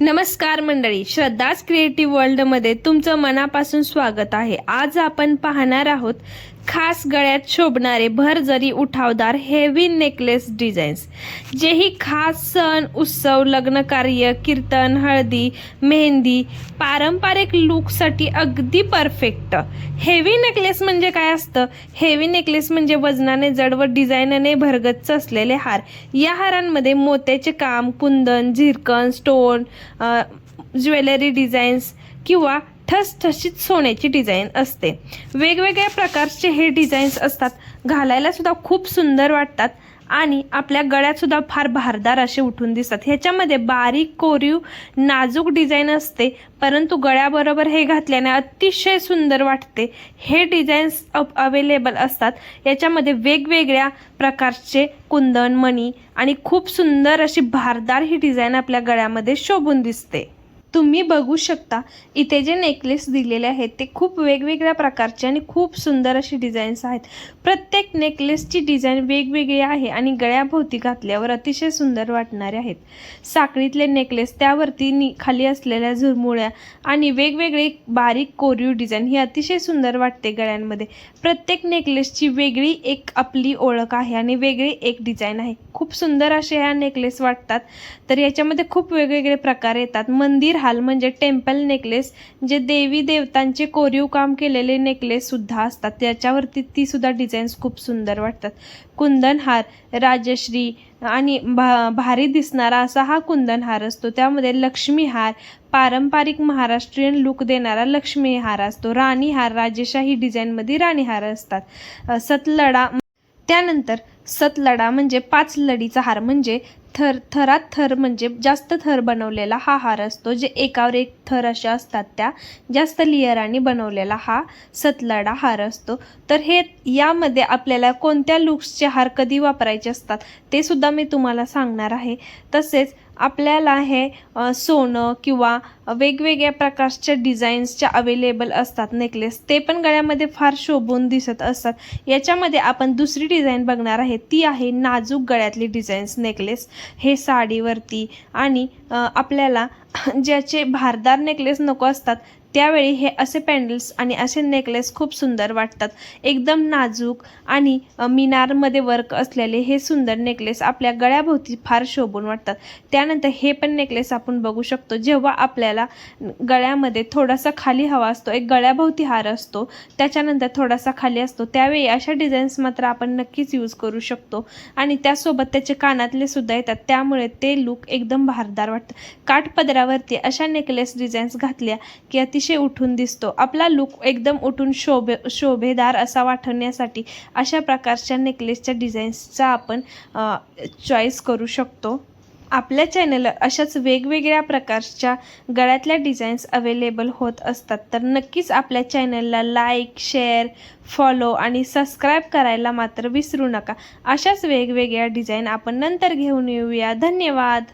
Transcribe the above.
नमस्कार मंडळी श्रद्धाच क्रिएटिव्ह वर्ल्डमध्ये तुमचं मनापासून स्वागत आहे. आज आपण पाहणार आहोत खास गळ्यात शोभणारे भरजरी उठावदार हेवी नेकलेस डिझाईन्स जेही खास सण उत्सव लग्न कार्य कीर्तन हळदी मेहंदी पारंपरिक लुकसाठी अगदी परफेक्ट हेवी नेकलेस म्हणजे काय असतं? हेवी नेकलेस म्हणजे वजनाने जड व डिझाईनने भरगच्च असलेले हार. या हारांमध्ये मोत्याचे काम kundan zircon stone jewellery designs किंवा ठसठशीत सोन्याची डिझाईन असते. वेगवेगळ्या प्रकारचे हे डिझाईन्स असतात. घालायला सुद्धा खूप सुंदर वाटतात आणि आपल्या गळ्यात सुद्धा फार भारदार असे उठून दिसतात. ह्याच्यामध्ये बारीक कोरीव नाजूक डिझाईन असते परंतु गळ्याबरोबर हे घातल्याने अतिशय सुंदर वाटते. हे डिझाईन्स अवेलेबल असतात. याच्यामध्ये वेगवेगळ्या प्रकारचे कुंदन मणी आणि खूप सुंदर अशी भारदार ही डिझाईन आपल्या गळ्यामध्ये शोभून दिसते. तुम्ही बघू शकता. इथे जे नेकलेस दिलेले आहेत ते खूप वेगवेगळ्या प्रकारचे आणि खूप सुंदर अशी डिझाईन्स आहेत. प्रत्येक नेकलेसची डिझाईन वेगवेगळी आहे आणि गळ्याभोवती घातल्यावर अतिशय सुंदर वाटणारे आहेत. साखळीतले नेकलेस त्यावरती नि खाली असलेल्या झुरमुळ्या आणि वेगवेगळे बारीक कोरीव डिझाईन ही अतिशय सुंदर वाटते गळ्यांमध्ये. प्रत्येक नेकलेसची वेगळी एक आपली ओळख आहे आणि वेगळी एक डिझाईन आहे. खूप सुंदर असे ह्या नेकलेस वाटतात. तर याच्यामध्ये खूप वेगवेगळे प्रकार येतात. मंदिर हाल म्हणजे टेम्पल नेकलेस जे देवी देवतांचे कोरीव काम केलेले नेकलेससुद्धा असतात. त्याच्यावरती ती सुद्धा डिझाईन्स खूप सुंदर वाटतात. कुंदन हार राजश्री आणि भा भारी दिसणारा असा हा कुंदन हार असतो. त्यामध्ये लक्ष्मी हार पारंपरिक महाराष्ट्रीयन लुक देणारा लक्ष्मी हार असतो. राणी हार राजेशाही डिझाईनमध्ये राणी हार असतात. सतलडा. त्यानंतर सतलडा म्हणजे पाच लढीचा हार. म्हणजे थर थरात थर म्हणजे जास्त थर बनवलेला हा हार असतो जे एकावर एक थर अशा असतात त्या जास्त लेयराने बनवलेला हा सतलडा हार असतो. तर हे यामध्ये आपल्याला कोणत्या लुक्सचे हार कधी वापरायचे असतात ते सुद्धा मी तुम्हाला सांगणार आहे. तसेच आपल्याला हे सोनं किंवा वेगवेगळ्या प्रकारच्या डिझाईन्सच्या अवेलेबल असतात नेकलेस ते पण गळ्यामध्ये फार शोभून दिसत असतात. याच्यामध्ये आपण दुसरी डिझाईन बघणार आहे ती आहे नाजूक गळ्यातली डिझाईन्स नेकलेस हे साडीवरती आणि आपल्याला ज्याचे भारदार नेकलेस नको असतात त्यावेळी हे असे पॅन्डल्स आणि असे नेकलेस खूप सुंदर वाटतात. एकदम नाजूक आणि मिनारमध्ये वर्क असलेले हे सुंदर नेकलेस आपल्या गळ्याभोवती फार शोभून वाटतात. त्यानंतर हे पण नेकलेस आपण बघू शकतो. जेव्हा आपल्याला गळ्यामध्ये थोडासा खाली हवा असतो एक गळ्याभोवती हार असतो त्याच्यानंतर थोडासा खाली असतो त्यावेळी अशा डिझाईन्स मात्र आपण नक्कीच यूज करू शकतो. आणि त्यासोबत त्याचे कानातले सुद्धा येतात. त्यामुळे ते लुक एकदम भारदार वाटतं. काठपदरावरती अशा नेकलेस डिझाईन्स घातल्या की अतिशय उठून दिसतो. आपला लुक एकदम उठून शोभे शोभेदार असा वाटण्यासाठी अशा प्रकारच्या नेकलेसच्या डिझाईन्सचा आपण चॉईस करू शकतो. आपल्या चॅनलवर अशाच वेगवेगळ्या प्रकारच्या गळ्यातल्या डिझाईन्स अवेलेबल होत असतात. तर नक्कीच आपल्या चॅनलला लाईक शेअर फॉलो आणि सबस्क्राईब करायला मात्र विसरू नका. अशाच वेगवेगळ्या डिझाईन आपण नंतर घेऊन येऊया. धन्यवाद!